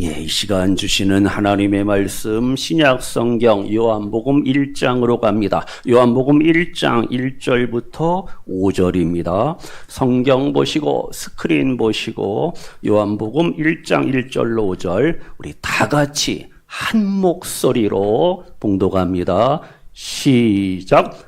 예, 이 시간 주시는 하나님의 말씀 신약 성경 요한복음 1장으로 갑니다. 요한복음 1장 1절부터 5절입니다. 성경 보시고 스크린 보시고 요한복음 1장 1절로 5절 우리 다 같이 한 목소리로 봉독합니다. 시작.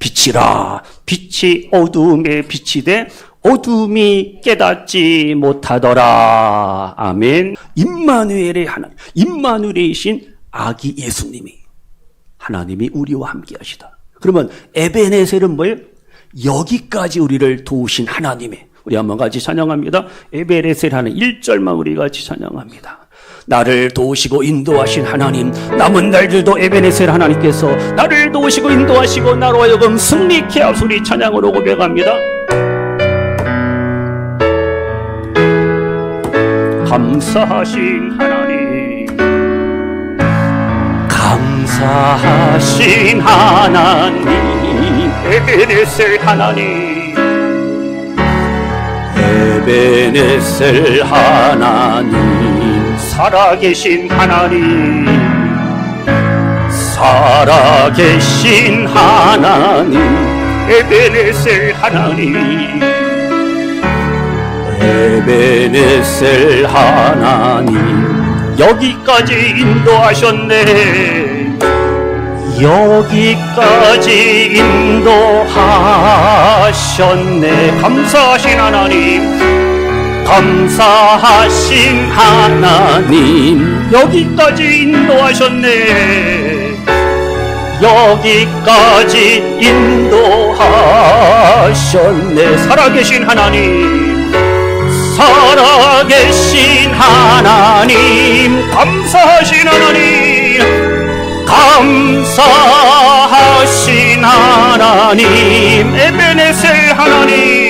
빛이라. 빛이 어두움에 빛이 돼 어둠이 깨닫지 못하더라. 아멘. 임마누엘의 하나님, 임마누엘이신 아기 예수님이 하나님이 우리와 함께 하시다. 그러면 에베네셀은 뭐예요? 여기까지 우리를 도우신 하나님의 우리 한번 같이 찬양합니다. 에베네셀 하는 1절만 우리 같이 찬양합니다. 나를 도우시고 인도하신 하나님, 남은 날들도 에베네셀 하나님께서 나를 도우시고 인도하시고 나로 하여금 승리케 하소리 찬양으로 고백합니다. 감사하신 하나님, 감사하신 하나님, 에베네셀 하나님, 에베네셀 하나님, 살아계신 하나님, 살아계신 하나님, 에베네셀 하나님, 에베네셀 하나님, 여기까지 인도하셨네. 여기까지 인도하셨네. 감사하신 하나님. 감사하신 하나님. 여기까지 인도하셨네. 여기까지 인도하셨네. 살아계신 하나님. 살아계신 하나님. 감사하신 하나님. 감사하신 하나님. 에베네셀 하나님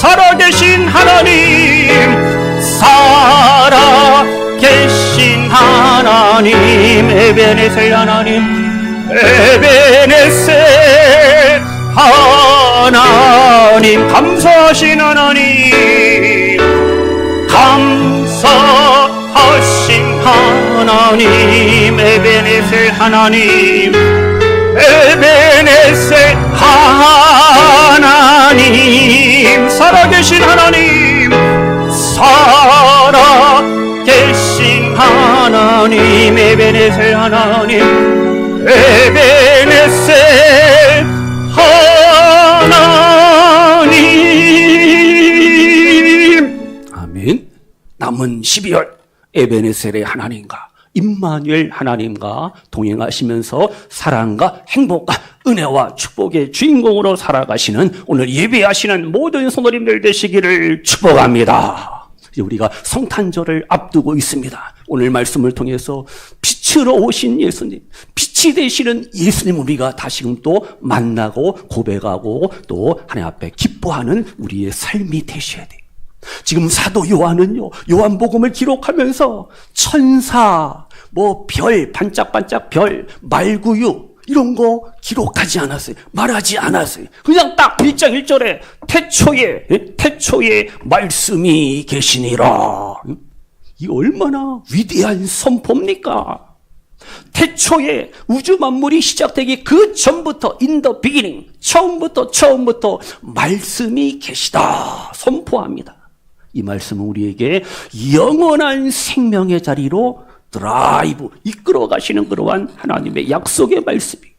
살아계신 하나님 살아계신 하나님 에베네셀 하나님 에베네셀 하나님 감사하신 하나님 감사하신 하나님 에베네셀 하나님 에베네셀 살아계신 하나님 살아계신 하나님 에베네셀 하나님 에베네셀 하나님. 아멘. 남은 12월 에베네셀의 하나님과 임마누엘 하나님과 동행하시면서 사랑과 행복과 은혜와 축복의 주인공으로 살아가시는 오늘 예배하시는 모든 성도님들 되시기를 축복합니다. 이제 우리가 성탄절을 앞두고 있습니다. 오늘 말씀을 통해서 빛으로 오신 예수님, 빛이 되시는 예수님 우리가 다시금 또 만나고 고백하고 또 하나님 앞에 기뻐하는 우리의 삶이 되셔야 돼요. 지금 사도 요한은요, 요한복음을 기록하면서 천사, 뭐 별, 반짝반짝 별, 말구유, 이런 거 기록하지 않았어요. 말하지 않았어요. 그냥 딱 1장 1절에 태초에, 예? 태초에 말씀이 계시니라. 이 얼마나 위대한 선포입니까? 태초에 우주 만물이 시작되기 그 전부터 the beginning 처음부터 처음부터 말씀이 계시다 선포합니다. 이 말씀은 우리에게 영원한 생명의 자리로 드라이브 이끌어 가시는 그러한 하나님의 약속의 말씀이.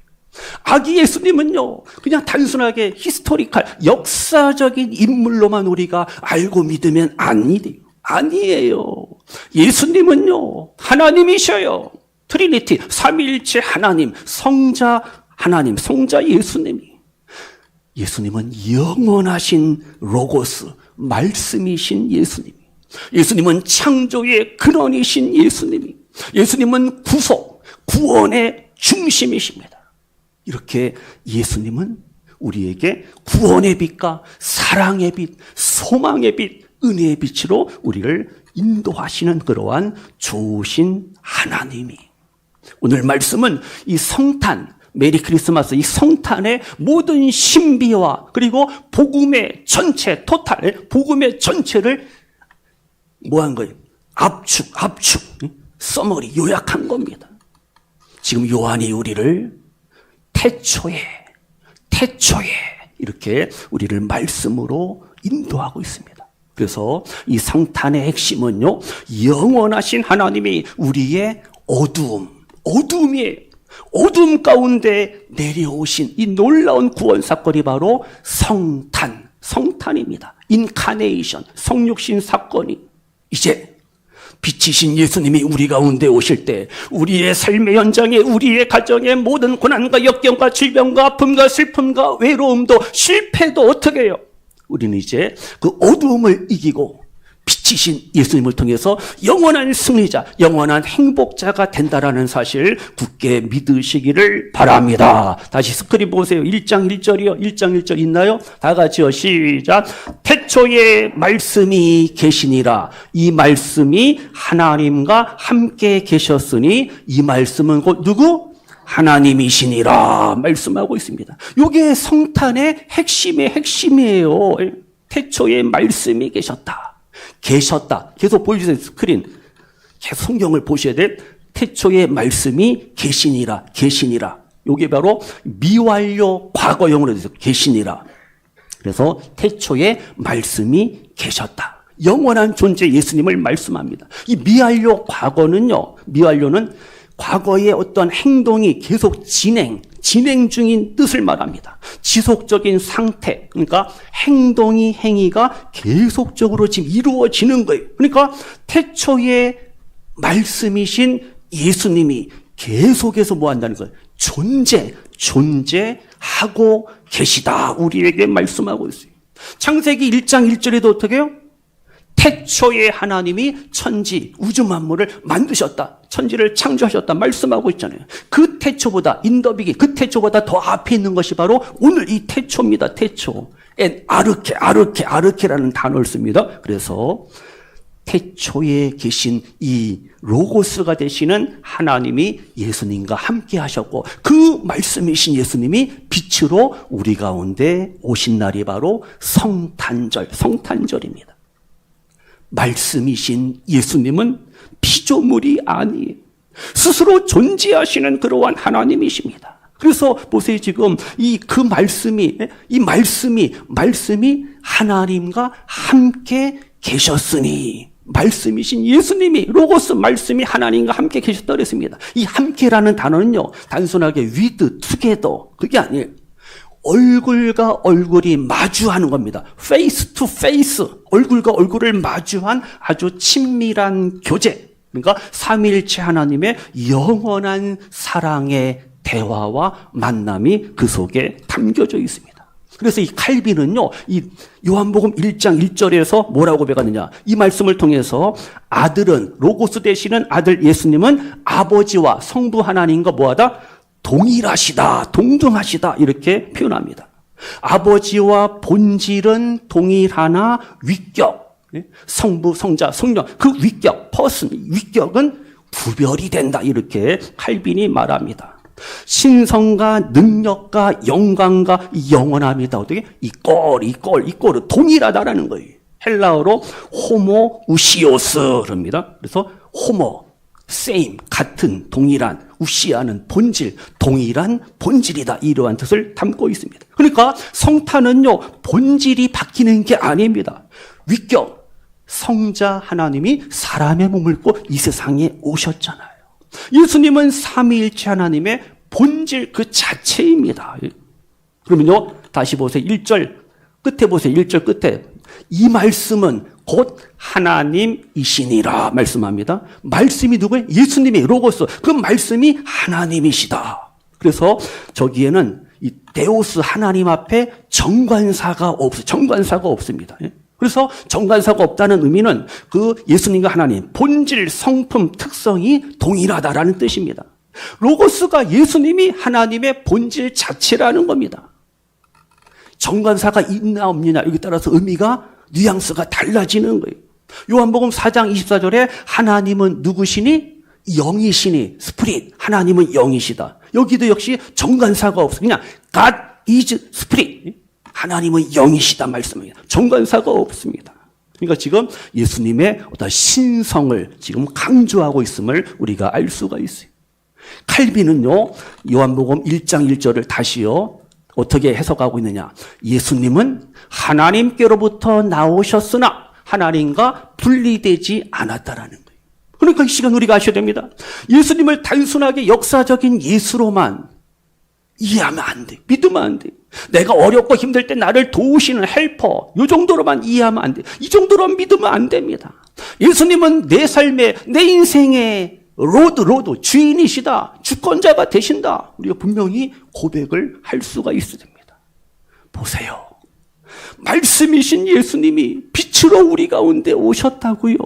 아기 예수님은요, 그냥 단순하게 히스토리칼, 역사적인 인물로만 우리가 알고 믿으면 아니 돼요. 아니에요. 예수님은요, 하나님이셔요. 트리니티, 삼위일체 하나님, 성자 하나님, 성자 예수님이. 예수님은 영원하신 로고스, 말씀이신 예수님. 예수님은 창조의 근원이신 예수님이 예수님은 구속, 구원의 중심이십니다. 이렇게 예수님은 우리에게 구원의 빛과 사랑의 빛, 소망의 빛, 은혜의 빛으로 우리를 인도하시는 그러한 좋으신 하나님이 오늘 말씀은 이 성탄, 메리 크리스마스, 이 성탄의 모든 신비와 그리고 복음의 전체, 토탈, 복음의 전체를 뭐 한 거예요? 압축, 압축, 써머리, 요약한 겁니다. 지금 요한이 우리를 태초에, 태초에 이렇게 우리를 말씀으로 인도하고 있습니다. 그래서 이 성탄의 핵심은요, 영원하신 하나님이 우리의 어두움, 어둠이 어둠 가운데 내려오신 이 놀라운 구원 사건이 바로 성탄, 성탄입니다. 인카네이션, 성육신 사건이 이제 빛이신 예수님이 우리 가운데 오실 때 우리의 삶의 현장에 우리의 가정의 모든 고난과 역경과 질병과 아픔과 슬픔과 외로움도 실패도 어떻게 해요? 우리는 이제 그 어두움을 이기고 빛이신 예수님을 통해서 영원한 승리자, 영원한 행복자가 된다라는 사실 굳게 믿으시기를 바랍니다. 다시 스크린 보세요. 1장 1절이요. 1장 1절 있나요? 다 같이요. 시작. 태초에 말씀이 계시니라. 이 말씀이 하나님과 함께 계셨으니 이 말씀은 곧 누구? 하나님이시니라 말씀하고 있습니다. 이게 성탄의 핵심의 핵심이에요. 태초에 말씀이 계셨다. 계셨다. 계속 보여주세요. 스크린. 계속 성경을 보셔야 돼. 태초에 말씀이 계시니라. 계시니라. 이게 바로 미완료 과거형으로 돼서 계시니라. 그래서 태초에 말씀이 계셨다. 영원한 존재 예수님을 말씀합니다. 이 미완료 과거는요. 미완료는 과거의 어떤 행동이 계속 진행, 진행 중인 뜻을 말합니다. 지속적인 상태, 그러니까 행동이, 행위가 계속적으로 지금 이루어지는 거예요. 그러니까 태초에 말씀이신 예수님이 계속해서 뭐 한다는 거예요? 존재, 존재하고 계시다. 우리에게 말씀하고 있어요. 창세기 1장 1절에도 어떻게 해요? 태초에 하나님이 천지, 우주 만물을 만드셨다. 천지를 창조하셨다. 말씀하고 있잖아요. 그 태초보다, 인더비기, 그 태초보다 더 앞에 있는 것이 바로 오늘 이 태초입니다. 태초. 엔, 아르케, 아르케, 아르케라는 단어를 씁니다. 그래서 태초에 계신 이 로고스가 되시는 하나님이 예수님과 함께 하셨고 그 말씀이신 예수님이 빛으로 우리 가운데 오신 날이 바로 성탄절, 성탄절입니다. 말씀이신 예수님은 피조물이 아니에요. 스스로 존재하시는 그러한 하나님이십니다. 그래서 보세요 지금 이 그 말씀이 이 말씀이 말씀이 하나님과 함께 계셨으니 말씀이신 예수님이 로고스 말씀이 하나님과 함께 계셨다 그랬습니다. 이 함께라는 단어는요 단순하게 with, together 그게 아니에요. 얼굴과 얼굴이 마주하는 겁니다. face to face. 얼굴과 얼굴을 마주한 아주 친밀한 교제. 그러니까 삼일체 하나님의 영원한 사랑의 대화와 만남이 그 속에 담겨져 있습니다. 그래서 이 칼빈은요, 이 요한복음 1장 1절에서 뭐라고 배웠느냐. 이 말씀을 통해서 아들은, 로고스 되시는 아들 예수님은 아버지와 성부 하나님과 뭐하다? 동일하시다, 동등하시다, 이렇게 표현합니다. 아버지와 본질은 동일하나 위격, 예? 성부, 성자, 성령, 그 위격, 퍼슨, 위격은 구별이 된다, 이렇게 칼빈이 말합니다. 신성과 능력과 영광과 영원함이다. 어떻게? 이 꼴, 이 꼴, 이 꼴은 동일하다라는 거예요. 헬라어로 호모 우시오스랍니다. 그래서 호모, same, 같은, 동일한, 우시아는 본질, 동일한 본질이다. 이러한 뜻을 담고 있습니다. 그러니까 성탄은요, 본질이 바뀌는 게 아닙니다. 위격, 성자 하나님이 사람의 몸을 입고 이 세상에 오셨잖아요. 예수님은 삼위일체 하나님의 본질 그 자체입니다. 그러면요, 다시 보세요. 1절 끝에 보세요. 1절 끝에. 이 말씀은 곧 하나님이시니라 말씀합니다. 말씀이 누구예요? 예수님이 로고스. 그 말씀이 하나님이시다. 그래서 저기에는 이 데오스 하나님 앞에 정관사가 없어. 정관사가 없습니다. 예? 그래서 정관사가 없다는 의미는 그 예수님과 하나님 본질, 성품, 특성이 동일하다라는 뜻입니다. 로고스가 예수님이 하나님의 본질 자체라는 겁니다. 정관사가 있나 없느냐 여기 따라서 의미가 뉘앙스가 달라지는 거예요. 요한복음 4장 24절에 하나님은 누구시니? 영이시니 스프릿 하나님은 영이시다. 여기도 역시 정관사가 없어. 그냥 God is spirit. 하나님은 영이시다 말씀입니다. 정관사가 없습니다. 그러니까 지금 예수님의 어떤 신성을 지금 강조하고 있음을 우리가 알 수가 있어요. 칼빈은요, 요한복음 1장 1절을 다시요, 어떻게 해석하고 있느냐. 예수님은 하나님께로부터 나오셨으나 하나님과 분리되지 않았다라는 거예요. 그러니까 이 시간 우리가 아셔야 됩니다. 예수님을 단순하게 역사적인 예수로만 이해하면 안 돼. 믿으면 안 돼. 내가 어렵고 힘들 때 나를 도우시는 헬퍼. 이 정도로만 이해하면 안 돼. 이 정도로 믿으면 안 됩니다. 예수님은 내 삶의, 내 인생의 로드, 로드, 주인이시다. 주권자가 되신다. 우리가 분명히 고백을 할 수가 있어야 됩니다. 보세요. 말씀이신 예수님이 빛으로 우리 가운데 오셨다고요.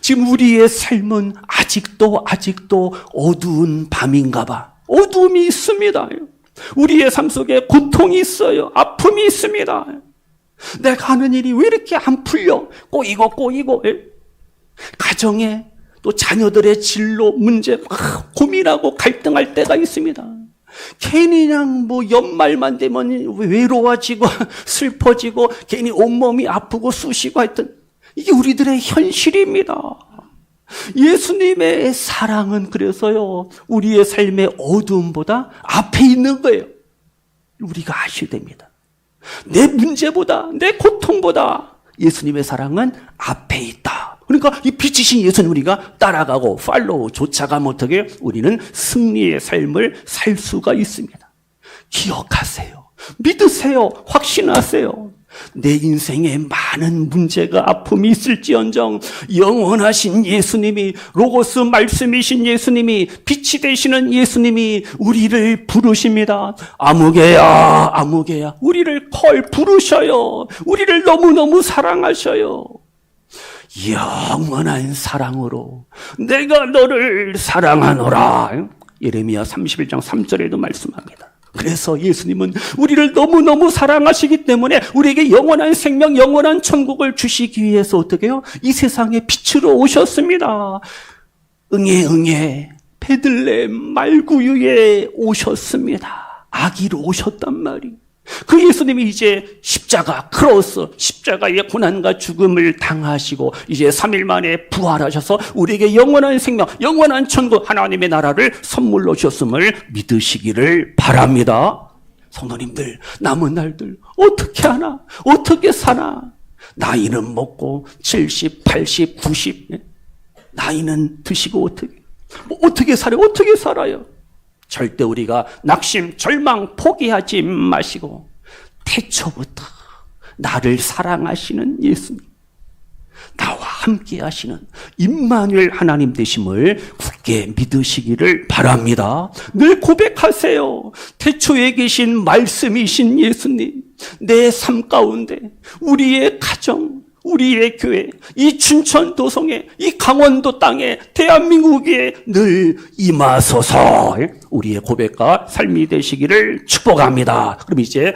지금 우리의 삶은 아직도 아직도 어두운 밤인가 봐. 어두움이 있습니다. 우리의 삶 속에 고통이 있어요. 아픔이 있습니다. 내가 하는 일이 왜 이렇게 안 풀려? 꼬이고 꼬이고. 예? 가정에 또 자녀들의 진로 문제 막 고민하고 갈등할 때가 있습니다. 괜히 그냥 뭐 연말만 되면 외로워지고 슬퍼지고 괜히 온몸이 아프고 쑤시고 하여튼 이게 우리들의 현실입니다. 예수님의 사랑은 그래서요, 우리의 삶의 어두움보다 앞에 있는 거예요. 우리가 아셔야 됩니다. 내 문제보다, 내 고통보다 예수님의 사랑은 앞에 있다. 그러니까 이 빛이신 예수님 우리가 따라가고 팔로우 쫓아가면 어떻게 우리는 승리의 삶을 살 수가 있습니다. 기억하세요. 믿으세요. 확신하세요. 내 인생에 많은 문제가 아픔이 있을지언정 영원하신 예수님이 로고스 말씀이신 예수님이 빛이 되시는 예수님이 우리를 부르십니다. 아무개야 아무개야 우리를 컬 부르셔요. 우리를 너무너무 사랑하셔요. 영원한 사랑으로 내가 너를 사랑하노라. 예레미야 31장 3절에도 말씀합니다. 그래서 예수님은 우리를 너무너무 사랑하시기 때문에 우리에게 영원한 생명, 영원한 천국을 주시기 위해서 어떻게 해요? 이 세상에 빛으로 오셨습니다. 응애, 응애, 베들레 말구유에 오셨습니다. 아기로 오셨단 말이. 그 예수님이 이제 십자가, 크로스, 십자가의 고난과 죽음을 당하시고 이제 3일 만에 부활하셔서 우리에게 영원한 생명, 영원한 천국, 하나님의 나라를 선물로 주셨음을 믿으시기를 바랍니다. 성도님들, 남은 날들 어떻게 하나? 어떻게 사나? 나이는 먹고 70, 80, 90 나이는 드시고 어떻게? 뭐 어떻게 살아요? 어떻게 살아요? 절대 우리가 낙심, 절망, 포기하지 마시고 태초부터 나를 사랑하시는 예수님, 나와 함께 하시는 임마누엘 하나님 되심을 굳게 믿으시기를 바랍니다. 늘 고백하세요. 태초에 계신 말씀이신 예수님, 내 삶 가운데 우리의 가정, 우리의 교회, 이 춘천 도성에, 이 강원도 땅에, 대한민국에 늘 임하소서 우리의 고백과 삶이 되시기를 축복합니다. 그럼 이제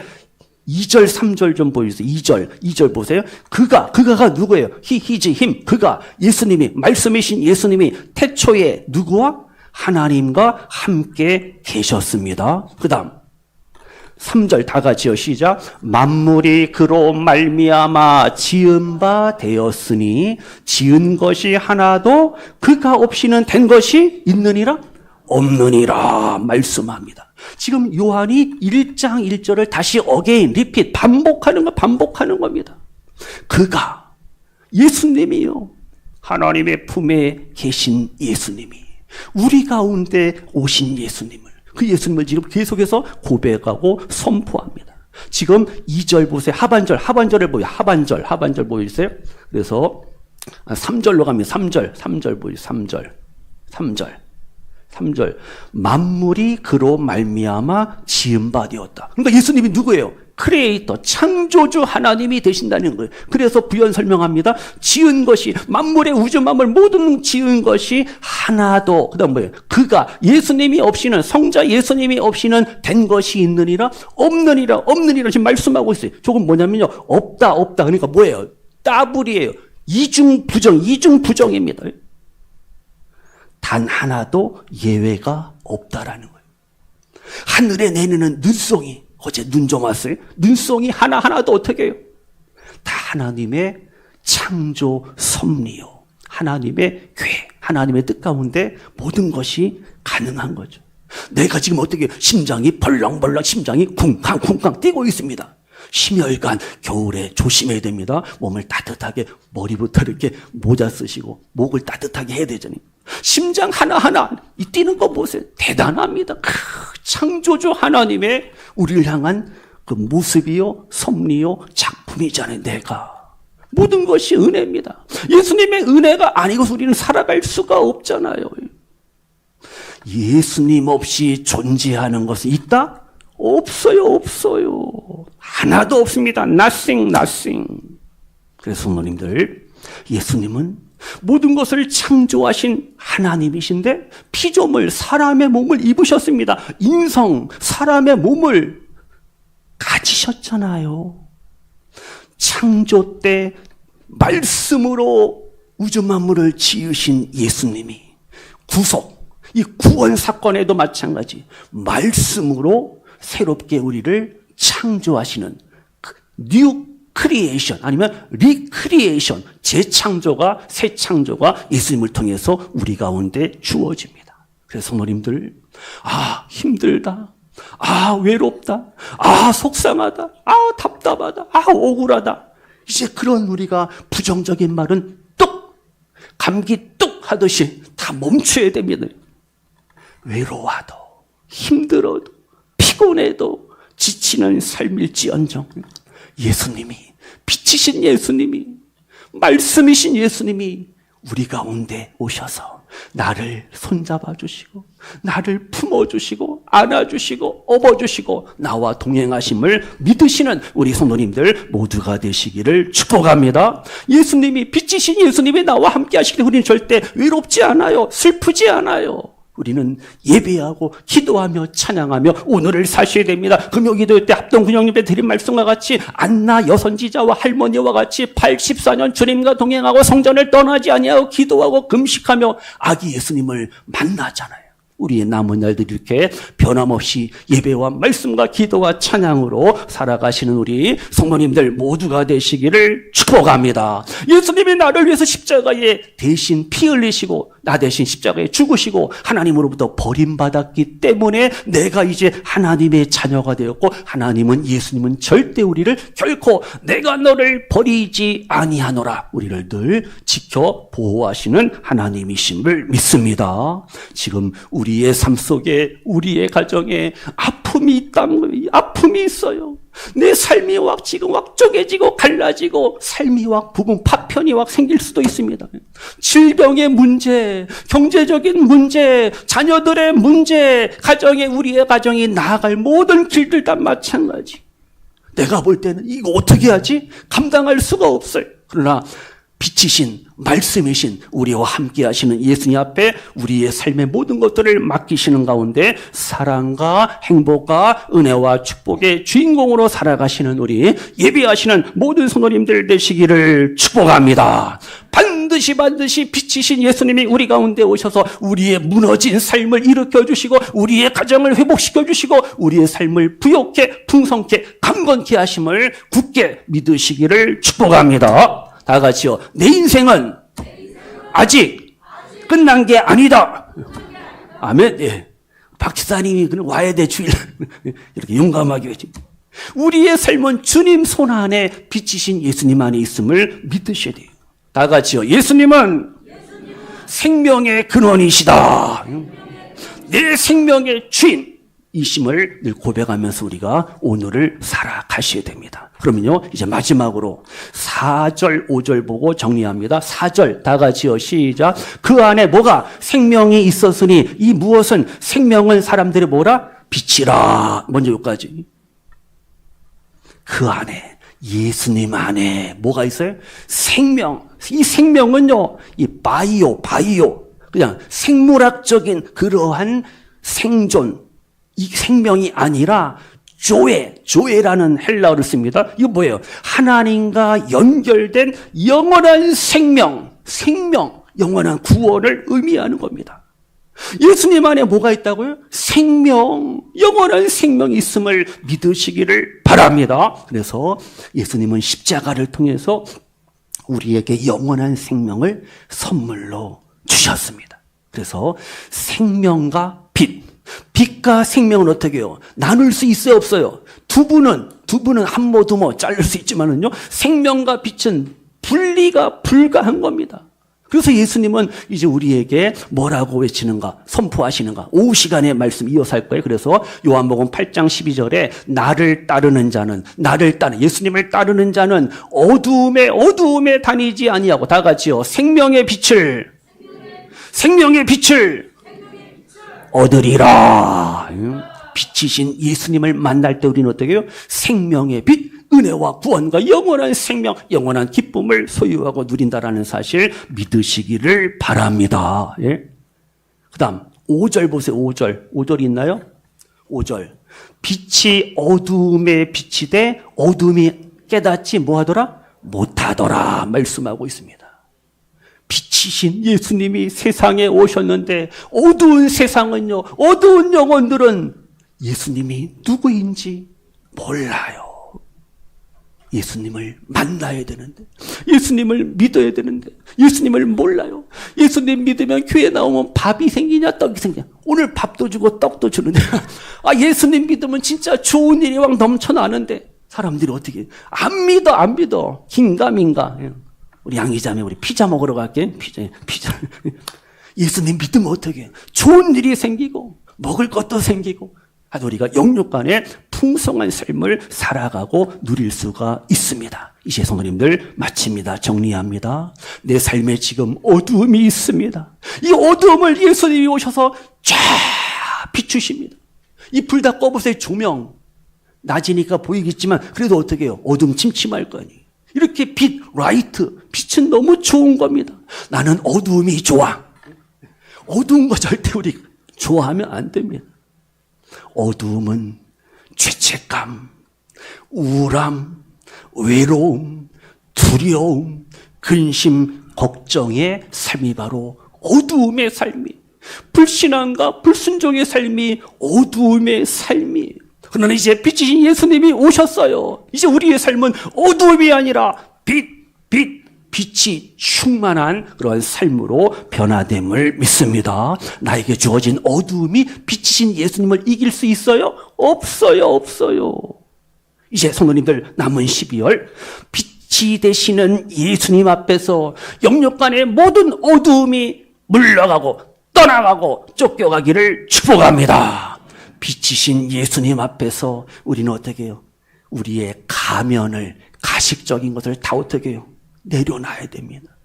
2절, 3절 좀 보여주세요. 2절, 2절 보세요. 그가, 그가가 누구예요? 히, 히지, 힘. 그가, 예수님이, 말씀이신 예수님이 태초에 누구와? 하나님과 함께 계셨습니다. 그 다음. 3절 다 같이요. 시작. 만물이 그로 말미암아 지은 바 되었으니 지은 것이 하나도 그가 없이는 된 것이 있느니라 없느니라 말씀합니다. 지금 요한이 1장 1절을 다시 어게인 리핏 반복하는 거 반복하는 겁니다. 그가 예수님이요. 하나님의 품에 계신 예수님이 우리 가운데 오신 예수님을 그 예수님을 지금 계속해서 고백하고 선포합니다. 지금 2절 보세요. 하반절, 하반절을 보여. 하반절, 하반절 보여주세요. 그래서 3절로 가면 3절, 3절 보여 3절, 3절, 3절. 만물이 그로 말미암아 지은 바 되었다. 그러니까 예수님이 누구예요? 크리에이터, 창조주 하나님이 되신다는 거예요. 그래서 부연 설명합니다. 지은 것이, 만물의 우주 만물 모든 지은 것이 하나도, 그 다음 뭐예요? 그가 예수님이 없이는, 성자 예수님이 없이는 된 것이 있느니라, 없느니라, 없느니라 지금 말씀하고 있어요. 조금 뭐냐면요. 없다, 없다. 그러니까 뭐예요? 따블이에요. 이중 부정, 이중 부정입니다. 단 하나도 예외가 없다라는 거예요. 하늘에 내리는 눈송이, 어제 눈 좀 왔어요? 눈송이 하나하나도 어떻게 해요? 다 하나님의 창조 섭리요. 하나님의 궤, 하나님의 뜻 가운데 모든 것이 가능한 거죠. 내가 지금 어떻게 심장이 벌렁벌렁 심장이 쿵쾅쿵쾅 뛰고 있습니다. 심혈관 겨울에 조심해야 됩니다. 몸을 따뜻하게 머리부터 이렇게 모자 쓰시고 목을 따뜻하게 해야 되잖아요. 심장 하나하나 이 뛰는 거 보세요. 대단합니다. 크, 창조주 하나님의 우리를 향한 그 모습이요, 섭리요, 작품이잖아요. 내가. 모든 것이 은혜입니다. 예수님의 은혜가 아니고서 우리는 살아갈 수가 없잖아요. 예수님 없이 존재하는 것은 있다? 없어요, 없어요. 하나도 없습니다. nothing, nothing. 그래서 성도님들, 예수님은 모든 것을 창조하신 하나님이신데 피조물 사람의 몸을 입으셨습니다. 인성 사람의 몸을 가지셨잖아요. 창조 때 말씀으로 우주 만물을 지으신 예수님이 구속 이 구원 사건에도 마찬가지 말씀으로 새롭게 우리를 창조하시는 뉴 크리에이션 아니면 리크리에이션 재창조가 새 창조가 예수님을 통해서 우리 가운데 주어집니다. 그래서 성도님들 아 힘들다. 아 외롭다. 아 속상하다. 아 답답하다. 아 억울하다. 이제 그런 우리가 부정적인 말은 뚝 감기 뚝 하듯이 다 멈춰야 됩니다. 외로워도 힘들어도 피곤해도 지치는 삶일지언정 예수님이 빛이신 예수님이 말씀이신 예수님이 우리 가운데 오셔서 나를 손잡아 주시고 나를 품어 주시고 안아 주시고 업어 주시고 나와 동행하심을 믿으시는 우리 성도님들 모두가 되시기를 축복합니다. 예수님이 빛이신 예수님이 나와 함께 하시길 우리는 절대 외롭지 않아요. 슬프지 않아요. 우리는 예배하고 기도하며 찬양하며 오늘을 사셔야 됩니다. 금요 기도 때 합동 군영님의 드린 말씀과 같이 안나 여선지자와 할머니와 같이 84년 주님과 동행하고 성전을 떠나지 아니하고 기도하고 금식하며 아기 예수님을 만나잖아요. 우리의 남은 날들 이렇게 변함없이 예배와 말씀과 기도와 찬양으로 살아가시는 우리 성모님들 모두가 되시기를 축복합니다. 예수님이 나를 위해서 십자가에 대신 피 흘리시고 나 대신 십자가에 죽으시고 하나님으로부터 버림받았기 때문에 내가 이제 하나님의 자녀가 되었고 하나님은 예수님은 절대 우리를 결코 내가 너를 버리지 아니하노라 우리를 늘 지켜 보호하시는 하나님이심을 믿습니다. 지금 우리 의 삶 속에 우리의 가정에 아픔이 있다는. 아픔이 있어요. 내 삶이 확 지금 확 쪼개지고 갈라지고 삶이 확 부분 파편이 확 생길 수도 있습니다. 질병의 문제, 경제적인 문제, 자녀들의 문제, 가정에 우리의 가정이 나아갈 모든 길들 다 마찬가지. 내가 볼 때는 이거 어떻게 하지? 감당할 수가 없어요. 그러나 빛이신 말씀이신 우리와 함께 하시는 예수님 앞에 우리의 삶의 모든 것들을 맡기시는 가운데 사랑과 행복과 은혜와 축복의 주인공으로 살아가시는 우리 예비하시는 모든 성도님들 되시기를 축복합니다. 반드시 반드시 빛이신 예수님이 우리 가운데 오셔서 우리의 무너진 삶을 일으켜 주시고 우리의 가정을 회복시켜 주시고 우리의 삶을 부욕해 풍성케 강건케 하심을 굳게 믿으시기를 축복합니다. 다 같이요. 내 인생은 아직 끝난 게 아니다. 아멘. 예. 박사님이 그냥 와야 돼 주일 이렇게 용감하게 외치. 우리의 삶은 주님 손 안에 비치신 예수님 안에 있음을 믿으셔야 돼요. 다 같이요. 예수님은 생명의 근원이시다. 내 생명의 주인. 이심을 늘 고백하면서 우리가 오늘을 살아가셔야 됩니다. 그러면요, 이제 마지막으로 4절, 5절 보고 정리합니다. 4절, 다 같이요, 시작. 그 안에 뭐가 생명이 있었으니 이 무엇은 생명은 사람들이 뭐라? 빛이라. 먼저 여기까지. 그 안에 예수님 안에 뭐가 있어요? 생명. 이 생명은요, 이 바이오, 바이오. 그냥 생물학적인 그러한 생존. 이 생명이 아니라 조에, 조에라는 헬라어를 씁니다. 이거 뭐예요? 하나님과 연결된 영원한 생명, 생명, 영원한 구원을 의미하는 겁니다. 예수님 안에 뭐가 있다고요? 생명, 영원한 생명이 있음을 믿으시기를 바랍니다. 그래서 예수님은 십자가를 통해서 우리에게 영원한 생명을 선물로 주셨습니다. 그래서 생명과 빛, 빛과 생명은 어떻게 해요? 나눌 수 있어요, 없어요? 두 분은, 두 분은 한모, 두모 자를 수 있지만은요, 생명과 빛은 분리가 불가한 겁니다. 그래서 예수님은 이제 우리에게 뭐라고 외치는가, 선포하시는가, 오후 시간에 말씀 이어서 할 거예요. 그래서 요한복음 8장 12절에 나를 따르는 자는, 나를 따르는, 예수님을 따르는 자는 어두움에, 어두움에 다니지 아니하고 다 같이요. 생명의 빛을, 생명의 빛을 얻으리라. 빛이신 예수님을 만날 때 우리는 어떻게 해요? 생명의 빛, 은혜와 구원과 영원한 생명, 영원한 기쁨을 소유하고 누린다라는 사실 믿으시기를 바랍니다. 예? 그 다음, 5절 보세요, 5절. 5절 있나요? 5절. 빛이 어두움에 빛이 돼 어둠이 깨닫지 뭐하더라? 못하더라. 말씀하고 있습니다. 빛이신 예수님이 세상에 오셨는데 어두운 세상은요, 어두운 영혼들은 예수님이 누구인지 몰라요. 예수님을 만나야 되는데, 예수님을 믿어야 되는데, 예수님을 몰라요. 예수님 믿으면 교회 나오면 밥이 생기냐, 떡이 생기냐. 오늘 밥도 주고 떡도 주는데, 아, 예수님 믿으면 진짜 좋은 일이 막 넘쳐나는데, 사람들이 어떻게, 안 믿어, 안 믿어. 긴가민가. 우리 양이자매, 우리 피자 먹으러 갈게. 피자, 피자. 예수님 믿으면 어떻게, 좋은 일이 생기고, 먹을 것도 생기고, 아주 우리가 영육간의 풍성한 삶을 살아가고 누릴 수가 있습니다. 이제 성도님들 마칩니다. 정리합니다. 내 삶에 지금 어두움이 있습니다. 이 어두움을 예수님이 오셔서 쫙 비추십니다. 이 불 다 꺼보세요. 조명. 낮이니까 보이겠지만 그래도 어떻게 해요? 어둠 침침할 거 아니에요. 이렇게 빛, 라이트, 빛은 너무 좋은 겁니다. 나는 어두움이 좋아. 어두운 거 절대 우리 좋아하면 안 됩니다. 어두움은 죄책감, 우울함, 외로움, 두려움, 근심, 걱정의 삶이 바로 어두움의 삶이 불신앙과 불순종의 삶이 어두움의 삶이 그러나 이제 빛이신 예수님이 오셨어요. 이제 우리의 삶은 어두움이 아니라 빛, 빛, 빛이 충만한 그러한 삶으로 변화됨을 믿습니다. 나에게 주어진 어두움이 빛이신 예수님을 이길 수 있어요? 없어요, 없어요. 이제 성도님들 남은 12월 빛이 되시는 예수님 앞에서 영육간의 모든 어두움이 물러가고 떠나가고 쫓겨가기를 축복합니다. 빛이신 예수님 앞에서 우리는 어떻게 해요? 우리의 가면을 가식적인 것을 다 어떻게 해요? 내려놔야 됩니다.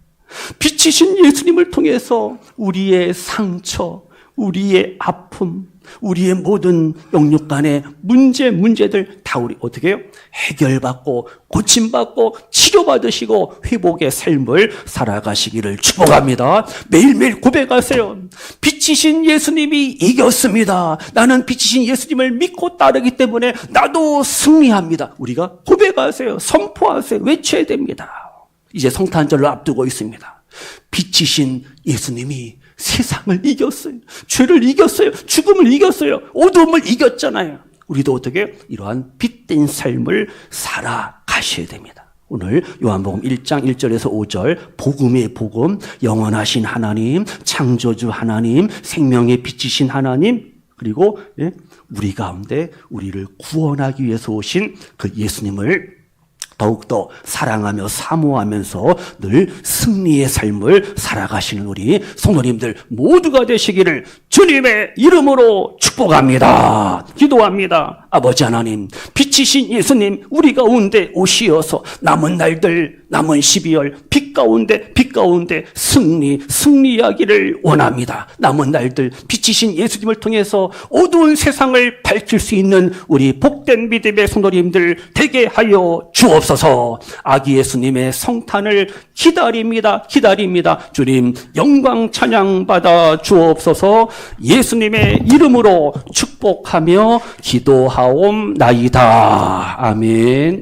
빛이신 예수님을 통해서 우리의 상처, 우리의 아픔, 우리의 모든 영육 간의 문제, 문제들 다 우리 어떻게 해요? 해결받고, 고침받고, 치료받으시고, 회복의 삶을 살아가시기를 축복합니다. 매일매일 고백하세요. 빛이신 예수님이 이겼습니다. 나는 빛이신 예수님을 믿고 따르기 때문에 나도 승리합니다. 우리가 고백하세요. 선포하세요. 외쳐야 됩니다. 이제 성탄절을 앞두고 있습니다. 빛이신 예수님이 세상을 이겼어요. 죄를 이겼어요. 죽음을 이겼어요. 어두움을 이겼잖아요. 우리도 어떻게 이러한 빛된 삶을 살아가셔야 됩니다. 오늘 요한복음 1장 1절에서 5절 복음의 복음 영원하신 하나님 창조주 하나님 생명의 빛이신 하나님 그리고 예, 우리 가운데 우리를 구원하기 위해서 오신 그 예수님을 더욱더 사랑하며 사모하면서 늘 승리의 삶을 살아가시는 우리 성도님들 모두가 되시기를 주님의 이름으로 축복합니다. 기도합니다. 아버지 하나님, 빛 빛이신 예수님 우리 가운데 오시어서 남은 날들 남은 12월 빛 가운데 빛 가운데 승리 승리하기를 원합니다. 남은 날들 빛이신 예수님을 통해서 어두운 세상을 밝힐 수 있는 우리 복된 믿음의 성도님들 되게 하여 주옵소서. 아기 예수님의 성탄을 기다립니다. 기다립니다. 주님 영광 찬양 받아 주옵소서. 예수님의 이름으로 축복하며 기도하옵나이다. 아멘.